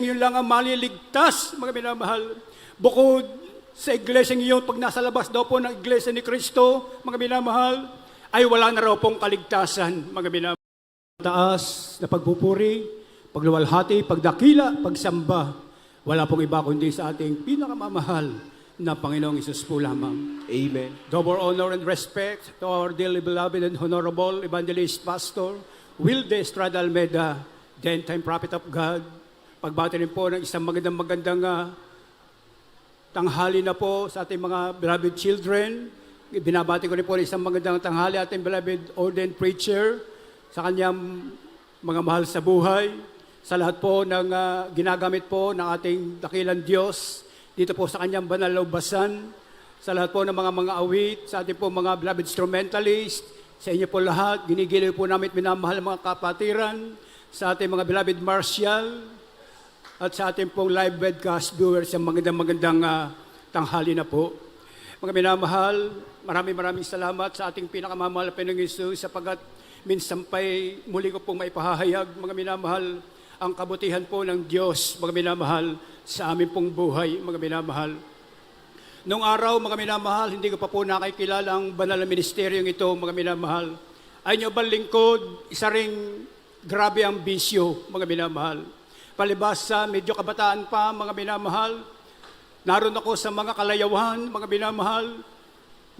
Yun lang ang maliligtas, mga minamahal. Bukod sa iglesia iyon, pag nasa labas daw po ng iglesia ni Kristo, mga minamahal, ay wala na raw pong kaligtasan, mga minamahal. Taas na pagpupuri, pagluwalhati, pagdakila, pagsamba, wala pong iba kundi sa ating pinakamamahal na Panginoong Isus po lamang. Amen. Double honor and respect to our dearly beloved and honorable evangelist pastor, Wilde Estrada Almeida, the end-time prophet of God. Pagbati rin po ng isang magandang magandang ah, tanghali na po sa ating mga beloved children. Binabati ko rin po ng isang magandang tanghali ating beloved ordained preacher sa kanyang mga mahal sa buhay. Sa lahat po ng ah, ginagamit po ng ating dakilang Diyos dito po sa kanyang banal na ubasan sa lahat po ng mga mga awit, sa ating po mga beloved instrumentalist, sa inyo po lahat, ginigiliw po namin minamahal mga kapatiran, sa ating mga beloved martial, at sa ating pong live webcast viewers, ang magandang magandang ah, tanghali na po. Mga minamahal, maraming maraming salamat sa ating pinakamamahal na Panginoong Isus sapagat minsan pa'y muli ko pong maipahahayag, mga minamahal, ang kabutihan po ng Diyos, mga minamahal, sa aming pong buhay, mga minamahal. Noong araw, mga minamahal, hindi ko pa po nakikilala ang banal na ministeryong ito, mga minamahal. Ay nyo ba lingkod, isa ring grabe ang bisyo, mga minamahal. Palibas sa medyo kabataan pa, mga minamahal, naroon ako sa mga kalayawan, mga minamahal.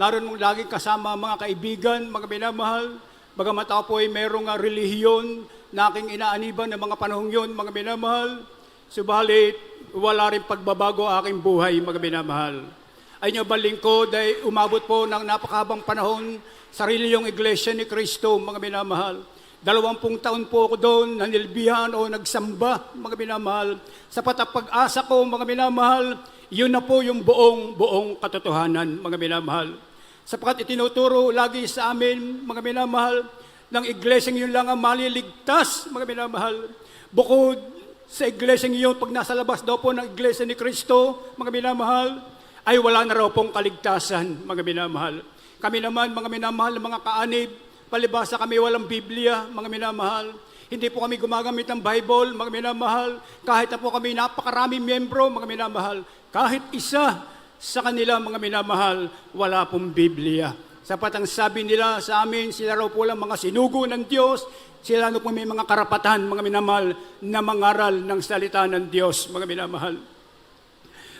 Naroon mong laging kasama mga kaibigan, mga minamahal. Bagamat ako po ay merong ah, relihiyon na aking inaaniban ng mga panahong yon, mga minamahal. Subalit, wala rin pagbabago aking buhay, mga minamahal. Ay nyo ba lingkod ay umabot po ng napakabang panahon sarili yung iglesia ni Kristo, mga minamahal. Dalawampung taon po ako doon, nanilbihan o nagsamba, mga minamahal. Sa patapag-asa ko, mga minamahal, yun na po yung buong, buong katotohanan, mga minamahal. Sapagkat itinuturo lagi sa amin, mga minamahal, ng iglesia yun lang ang maliligtas, mga minamahal. Bukod sa iglesia iyon, pag nasa labas daw po ng iglesia ni Kristo, mga minamahal, ay wala na raw pong kaligtasan, mga minamahal. Kami naman, mga minamahal, mga kaanib, palibasa kami walang Biblia, mga minamahal. Hindi po kami gumagamit ng Bible, mga minamahal. Kahit na po kami napakaraming membro, mga minamahal. Kahit isa sa kanila, mga minamahal, wala pong Biblia. Sapat ang sabi nila sa amin, sila raw po lang mga sinugo ng Diyos, sila na po may mga karapatan, mga minamahal, na mangaral ng salita ng Diyos, mga minamahal.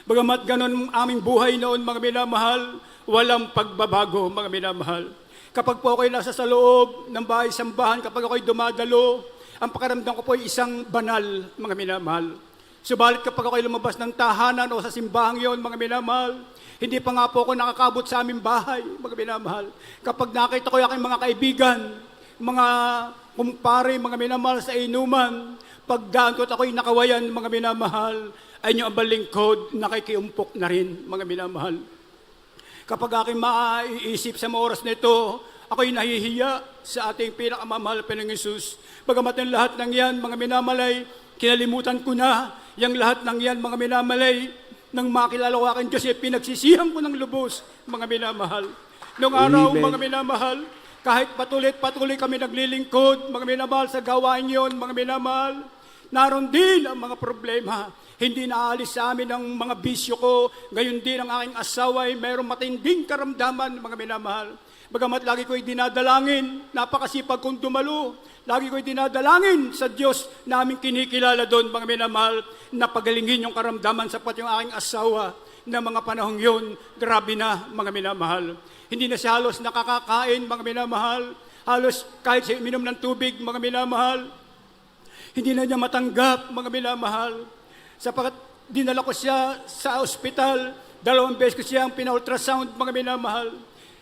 Bagamat ganon ang aming buhay noon, mga minamahal, walang pagbabago, mga minamahal. Kapag po ako'y nasa sa loob ng bahay sambahan, kapag ako'y dumadalo, ang pakaramdam ko po ay isang banal, mga minamahal. Subalit kapag ako'y lumabas ng tahanan o sa simbahang yon, mga minamahal, hindi pa nga po ako nakakabot sa aming bahay, mga minamahal. Kapag nakita ko yung aking mga kaibigan, mga kumpare, mga minamahal sa inuman, pagdaan ko at ako'y nakawayan, mga minamahal, ay nyo ang balingkod, nakikiumpok na rin, mga minamahal. Kapag aking maiisip sa mga oras na ito, ako'y nahihiya sa ating pinakamamahal pa ng Isus. Bagamat ng lahat ng yan, mga minamalay, kinalimutan ko na yung lahat ng yan, mga minamalay, nang makilala ko aking Diyos, eh, pinagsisihan ko ng lubos, mga minamahal. Noong araw, Amen. mga minamahal, kahit patuloy-patuloy kami naglilingkod, mga minamahal sa gawain yon, mga minamahal, naroon din ang mga problema. Hindi naalis sa amin ang mga bisyo ko. Gayon din ang aking asawa ay mayroong matinding karamdaman, mga minamahal. Bagamat lagi ko'y dinadalangin, napakasipag kong dumalo. Lagi ko'y dinadalangin sa Diyos na aming kinikilala doon, mga minamahal, na pagalingin yung karamdaman sapat yung aking asawa na mga panahong yun, grabe na, mga minamahal. Hindi na siya halos nakakakain, mga minamahal. Halos kahit siya minom ng tubig, mga minamahal, hindi na niya matanggap, mga minamahal. Sapagat dinala ko siya sa ospital, dalawang beses ko siyang pina-ultrasound, mga minamahal.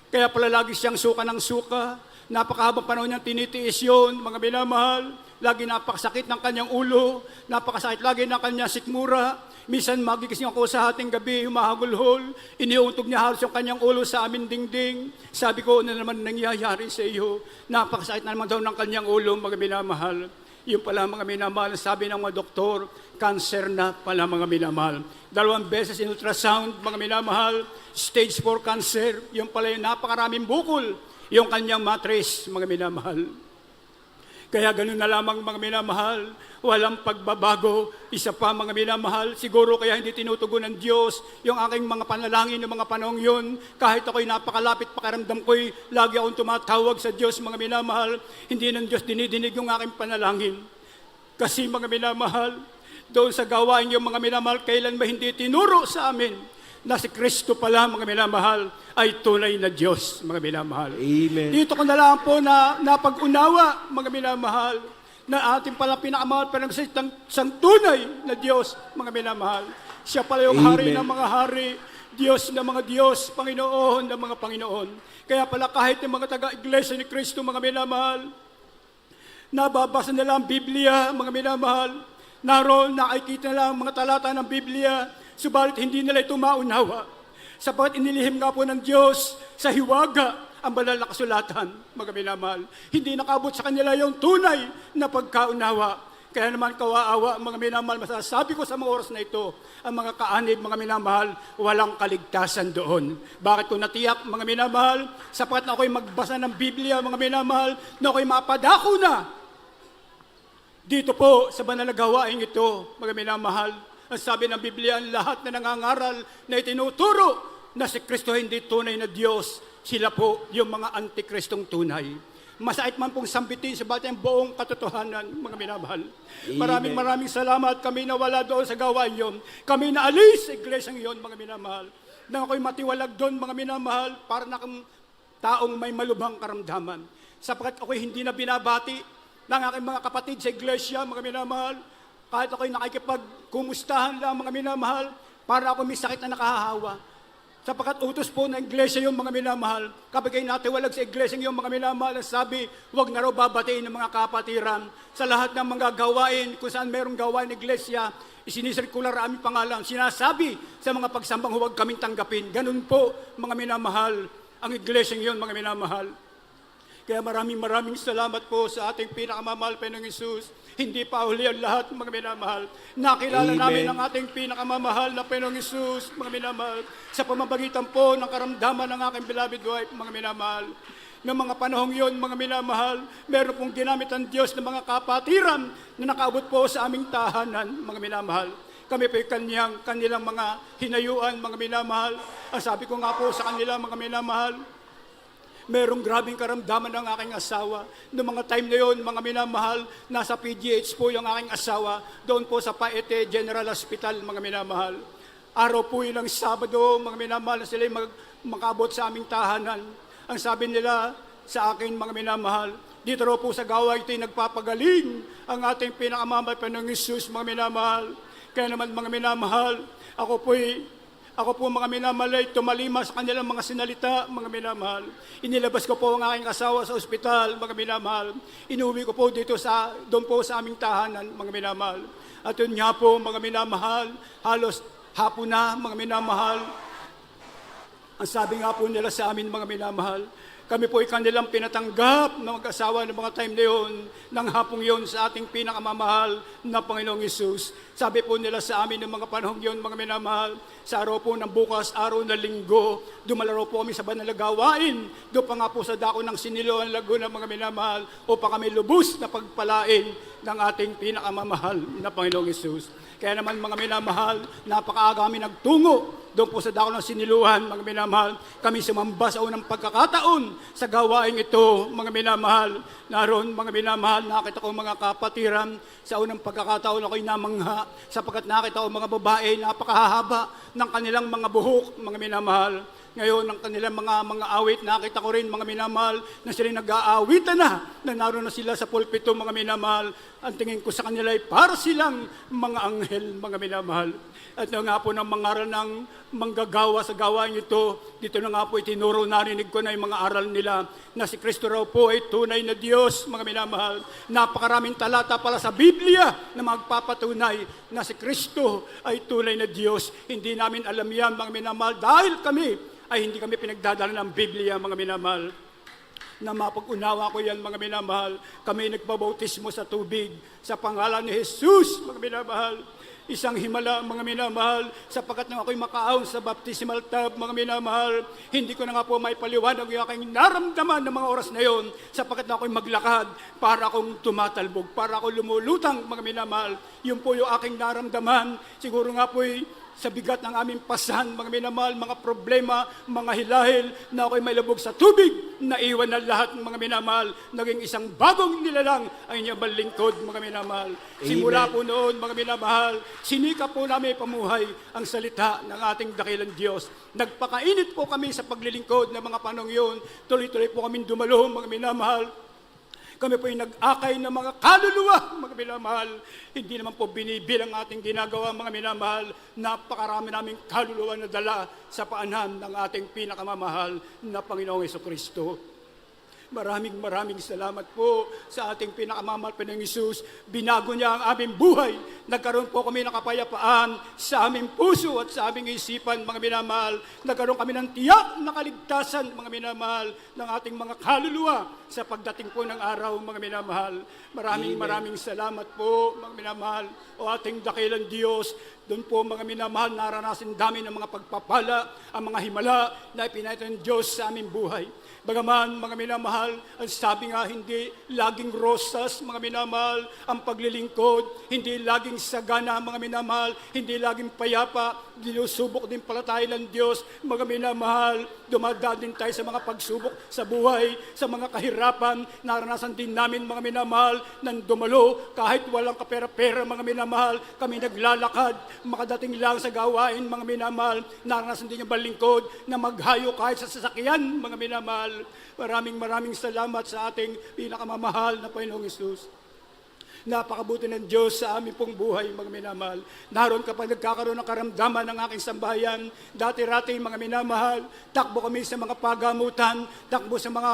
Kaya pala lagi siyang suka ng suka. Napakahabang panahon niyang tinitiis yun, mga minamahal. Lagi napakasakit ng kanyang ulo, napakasakit lagi ng kanyang sikmura. Minsan magigising ako sa hating gabi, humahagulhol. Iniuntog niya halos yung kanyang ulo sa aming dingding. Sabi ko, ano naman nangyayari sa iyo? Napakasakit na naman daw ng kanyang ulo, mga minamahal. Yung pala mga minamahal, sabi ng mga doktor, cancer na pala mga minamahal. Dalawang beses in ultrasound, mga minamahal, stage 4 cancer, yung pala yung napakaraming bukol, yung kanyang mattress, mga minamahal. Kaya ganun na lamang mga minamahal, walang pagbabago. Isa pa mga minamahal, siguro kaya hindi tinutugon ng Diyos yung aking mga panalangin ng mga panahong yun. Kahit ako'y napakalapit, pakaramdam ko'y lagi akong tumatawag sa Diyos mga minamahal. Hindi ng Diyos dinidinig yung aking panalangin. Kasi mga minamahal, doon sa gawain yung mga minamahal, kailan ba hindi tinuro sa amin na si Kristo pala mga minamahal ay tunay na Diyos mga minamahal. Amen. Dito ko na lang po na napag-unawa, mga minamahal, na ating pala pinakamahal pa ng isang, tunay na Diyos, mga minamahal. Siya pala yung hari Amen. ng mga hari, Diyos ng mga Diyos, Panginoon ng mga Panginoon. Kaya pala kahit yung mga taga-iglesia ni Kristo, mga minamahal, nababasa nila ang Biblia, mga minamahal, naroon nakikita nila ang mga talata ng Biblia, subalit hindi nila ito maunawa. Sapat inilihim nga po ng Diyos sa hiwaga ang banal na kasulatan, mga minamahal. Hindi nakabot sa kanila yung tunay na pagkaunawa. Kaya naman kawaawa, mga minamahal, masasabi ko sa mga oras na ito, ang mga kaanib, mga minamahal, walang kaligtasan doon. Bakit ko natiyak, mga minamahal, sapat na ako'y magbasa ng Biblia, mga minamahal, na ako'y mapadako na dito po sa banal na gawain ito, mga minamahal, ang sabi ng Biblia, ang lahat na nangangaral na itinuturo na si Kristo hindi tunay na Diyos, sila po yung mga antikristong tunay. Masait man pong sambitin sa batang buong katotohanan, mga minamahal. Maraming maraming salamat kami na wala doon sa gawain yon. Kami na alis sa iglesyang yon, mga minamahal. Nang ako'y matiwalag doon, mga minamahal, para na akong taong may malubhang karamdaman. Sapagkat ako'y hindi na binabati ng aking mga kapatid sa iglesia, mga minamahal. Kahit ako'y nakikipagkumustahan lang, mga minamahal, para ako may sakit na nakahahawa. Sapagkat utos po ng iglesia yung mga minamahal. Kapag kayo natiwalag sa iglesia yung mga minamahal, sabi, huwag na raw babatiin ng mga kapatiran. Sa lahat ng mga gawain, kung saan merong gawain ng iglesia, isinisirkular aming pangalan. Sinasabi sa mga pagsambang huwag kaming tanggapin. Ganun po, mga minamahal, ang iglesia yon mga minamahal. Kaya maraming maraming salamat po sa ating pinakamamahal Panginoong Isus. Hindi pa huli ang lahat, mga minamahal. Nakilala Amen. namin ang ating pinakamamahal na Panginoong Isus, mga minamahal, sa pamamagitan po ng karamdaman ng aking beloved wife, mga minamahal. Noong mga panahong yon, mga minamahal, meron pong ginamit ang Diyos ng mga kapatiran na nakaabot po sa aming tahanan, mga minamahal. Kami po kanyang, kanilang mga hinayuan, mga minamahal. Ang sabi ko nga po sa kanila, mga minamahal, merong grabing karamdaman ng aking asawa. Noong mga time na yon, mga minamahal, nasa PGH po yung aking asawa, doon po sa Paete General Hospital, mga minamahal. Araw po yun ng Sabado, mga minamahal, na sila mag, makabot sa aming tahanan. Ang sabi nila sa akin, mga minamahal, dito raw po sa gawa ito'y nagpapagaling ang ating pinakamamahal pa ng Isus, mga minamahal. Kaya naman, mga minamahal, ako po'y ako po mga minamalay, tumalima sa kanilang mga sinalita, mga minamahal. Inilabas ko po ang aking asawa sa ospital, mga minamahal. Inuwi ko po dito sa, doon po sa aming tahanan, mga minamahal. At yun nga po, mga minamahal, halos hapon na, mga minamahal. Ang sabi nga po nila sa amin, mga minamahal, kami po ay kanilang pinatanggap na mag-asawa ng mga time na yun, ng hapong yun sa ating pinakamamahal na Panginoong Isus. Sabi po nila sa amin ng mga panahong yun, mga minamahal, sa araw po ng bukas, araw na linggo, dumalaro po kami sa banal na gawain. Doon pa nga po sa dako ng Siniloan, Laguna, mga minamahal, upang kami lubos na pagpalain ng ating pinakamamahal na Panginoong Isus. Kaya naman mga minamahal, napakaaga kami nagtungo doon po sa dako ng siniluhan, mga minamahal. Kami sumamba sa unang pagkakataon sa gawain ito, mga minamahal. Naroon, mga minamahal, nakita ko mga kapatiran sa unang pagkakataon ako'y namangha sapagkat nakita ko mga babae napakahaba ng kanilang mga buhok, mga minamahal. Ngayon, ang kanilang mga mga awit, nakita ko rin mga minamahal na sila nag-aawitan na, na naroon na sila sa pulpito, mga minamahal. Ang tingin ko sa kanila ay para silang mga anghel, mga minamahal. At nga po ng mga aral ng manggagawa sa gawain ito, dito na nga po itinuro, narinig ko na yung mga aral nila na si Kristo raw po ay tunay na Diyos, mga minamahal. Napakaraming talata pala sa Biblia na magpapatunay na si Kristo ay tunay na Diyos. Hindi namin alam yan, mga minamahal, dahil kami ay hindi kami pinagdadala ng Biblia, mga minamahal na mapag-unawa ko yan, mga minamahal. Kami nagpabautismo sa tubig sa pangalan ni Jesus, mga minamahal. isang himala, mga minamahal, sapagkat nang ako'y makaahon sa baptismal tub, mga minamahal, hindi ko na nga po may paliwanag yung aking naramdaman ng mga oras na yon, sapagkat na ako'y maglakad para akong tumatalbog, para ako lumulutang, mga minamahal. Yun po yung aking naramdaman. Siguro nga po'y sa bigat ng aming pasan, mga minamahal, mga problema, mga hilahil, na ako'y may lubog sa tubig, na iwan na lahat ng mga minamahal, naging isang bagong nilalang ang inyong balingkod, mga minamahal. Simula po noon, mga minamahal, sinika po namin pamuhay ang salita ng ating dakilang Diyos. Nagpakainit po kami sa paglilingkod ng mga panong yun. Tuloy-tuloy po kami dumalo, mga minamahal. Kami po ay nag-akay ng mga kaluluwa, mga minamahal. Hindi naman po binibilang ating ginagawa, mga minamahal. Napakarami naming kaluluwa na dala sa paanan ng ating pinakamamahal na Panginoong Yeso Kristo. Maraming maraming salamat po sa ating pinakamamahal pa ng Isus. Binago niya ang aming buhay. Nagkaroon po kami ng kapayapaan sa aming puso at sa aming isipan, mga minamahal. Nagkaroon kami ng tiyak na kaligtasan, mga minamahal, ng ating mga kaluluwa sa pagdating po ng araw, mga minamahal. Maraming maraming salamat po, mga minamahal, o ating dakilang Diyos. Doon po mga minamahal, naranasin dami ng mga pagpapala, ang mga himala na ipinahit ng Diyos sa aming buhay. Bagaman, mga minamahal, ang sabi nga, hindi laging rosas, mga minamahal, ang paglilingkod, hindi laging sagana, mga minamahal, hindi laging payapa, dinusubok din pala tayo ng Diyos, mga minamahal, dumadaan din tayo sa mga pagsubok sa buhay, sa mga kahirapan, naranasan din namin, mga minamahal, ng dumalo, kahit walang kapera-pera, mga minamahal, kami naglalakad, makadating lang sa gawain, mga minamahal, naranasan din yung balingkod, na maghayo kahit sa sasakyan, mga minamahal, Maraming maraming salamat sa ating pinakamamahal na Panginoong Isus. Napakabuti ng Diyos sa aming pong buhay, mga minamahal. Naroon kapag nagkakaroon ng karamdaman ng aking sambahayan, dati-rati mga minamahal, takbo kami sa mga pagamutan, takbo sa mga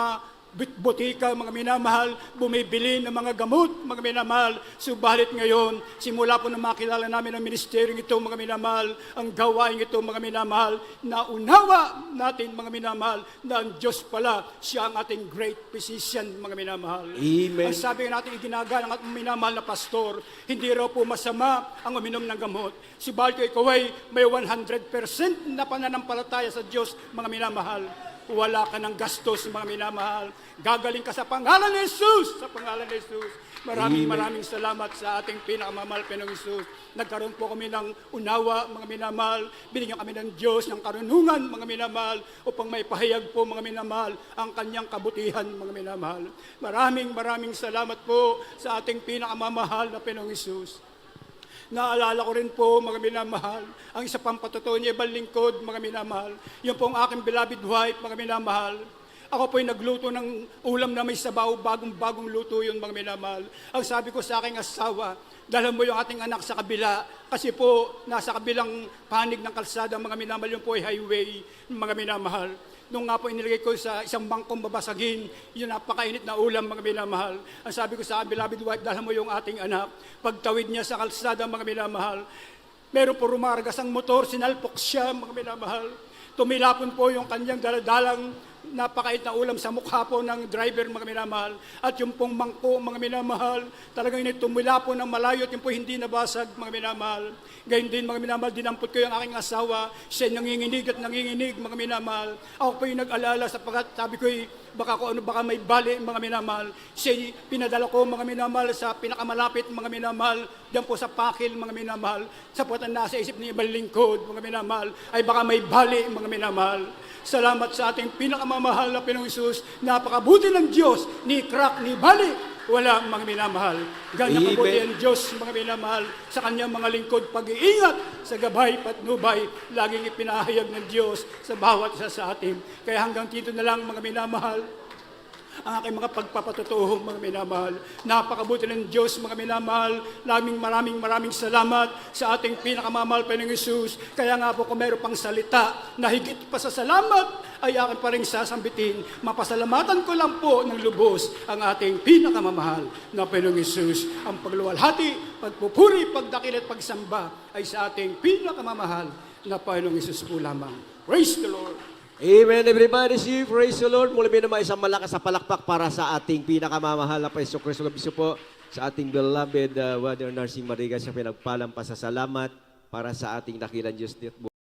butika, mga minamahal, bumibili ng mga gamot, mga minamahal. Subalit ngayon, simula po na makilala namin ang ministeryong ito, mga minamahal, ang gawain ito, mga minamahal, na unawa natin, mga minamahal, na ang Diyos pala, siya ang ating great physician, mga minamahal. Amen. Ang sabi natin iginagalang at minamahal na pastor, hindi raw po masama ang uminom ng gamot. Si Balto ikaw ay may 100% na pananampalataya sa Diyos, mga minamahal. Wala ka ng gastos, mga minamahal. Gagaling ka sa pangalan ni Jesus, sa pangalan ni Jesus. Maraming Amen. maraming salamat sa ating pinakamamahal Panginoong Jesus. Nagkaroon po kami ng unawa, mga minamahal. Binigyan kami ng Diyos ng karunungan, mga minamahal, upang may pahayag po, mga minamahal, ang kanyang kabutihan, mga minamahal. Maraming maraming salamat po sa ating pinakamamahal na Panginoong Jesus. Naalala ko rin po, mga minamahal, ang isa pang patutuo niya, ibang lingkod, mga minamahal. Yung pong aking beloved wife, mga minamahal. Ako po'y nagluto ng ulam na may sabaw, bagong-bagong luto yun, mga minamahal. Ang sabi ko sa aking asawa, dalhan mo yung ating anak sa kabila, kasi po, nasa kabilang panig ng kalsada, mga minamahal, yun po ay highway, mga minamahal. Nung nga po inilagay ko sa isang bangkong babasagin, yung napakainit na ulam, mga minamahal. Ang sabi ko sa beloved wife, dalhan mo yung ating anak. Pagtawid niya sa kalsada, mga minamahal, meron po rumargas ang motor, sinalpok siya, mga minamahal. Tumilapon po yung kanyang daladalang napakait na ulam sa mukha po ng driver, mga minamahal. At yung pong mangko, mga minamahal, talagang yun tumilapon ng malayo at yung po hindi nabasag, mga minamahal. Gayun din, mga minamahal, dinampot ko yung aking asawa. Siya nanginginig at nanginginig, mga minamahal. Ako po yung nag-alala sapagkat sabi ko, baka ko ano, baka may bali, mga minamahal. Siya pinadala ko, mga minamahal, sa pinakamalapit, mga minamahal, diyan po sa pakil, mga minamahal. Sapagkat nasa isip ni ibang lingkod, mga minamahal, ay baka may bali, mga minamahal. Salamat sa ating pinakamamahal na Pinoong Isus. Napakabuti ng Diyos, ni crack, ni bali. Wala mga minamahal. Ganyan Amen. kabuti ang Diyos, mga minamahal, sa kanyang mga lingkod pag-iingat sa gabay patnubay. Laging ipinahayag ng Diyos sa bawat isa sa atin. Kaya hanggang dito na lang, mga minamahal, ang aking mga pagpapatotoo, mga minamahal. Napakabuti ng Diyos, mga minamahal. Laming maraming maraming salamat sa ating pinakamamahal pa ng Isus. Kaya nga po kung meron pang salita na higit pa sa salamat, ay akin pa rin sasambitin. Mapasalamatan ko lang po ng lubos ang ating pinakamamahal na Panginoong Isus. Ang pagluwalhati, pagpupuri, pagdakil at pagsamba ay sa ating pinakamamahal na Panginoong Isus po lamang. Praise the Lord! Amen, everybody. See you. Praise the Lord. Muli naman isang malakas sa palakpak para sa ating pinakamamahal na Paiso Kristo. Biso po sa ating beloved uh, Brother Narcy Mariga sa pinagpalang pasasalamat para sa ating dakilang Diyos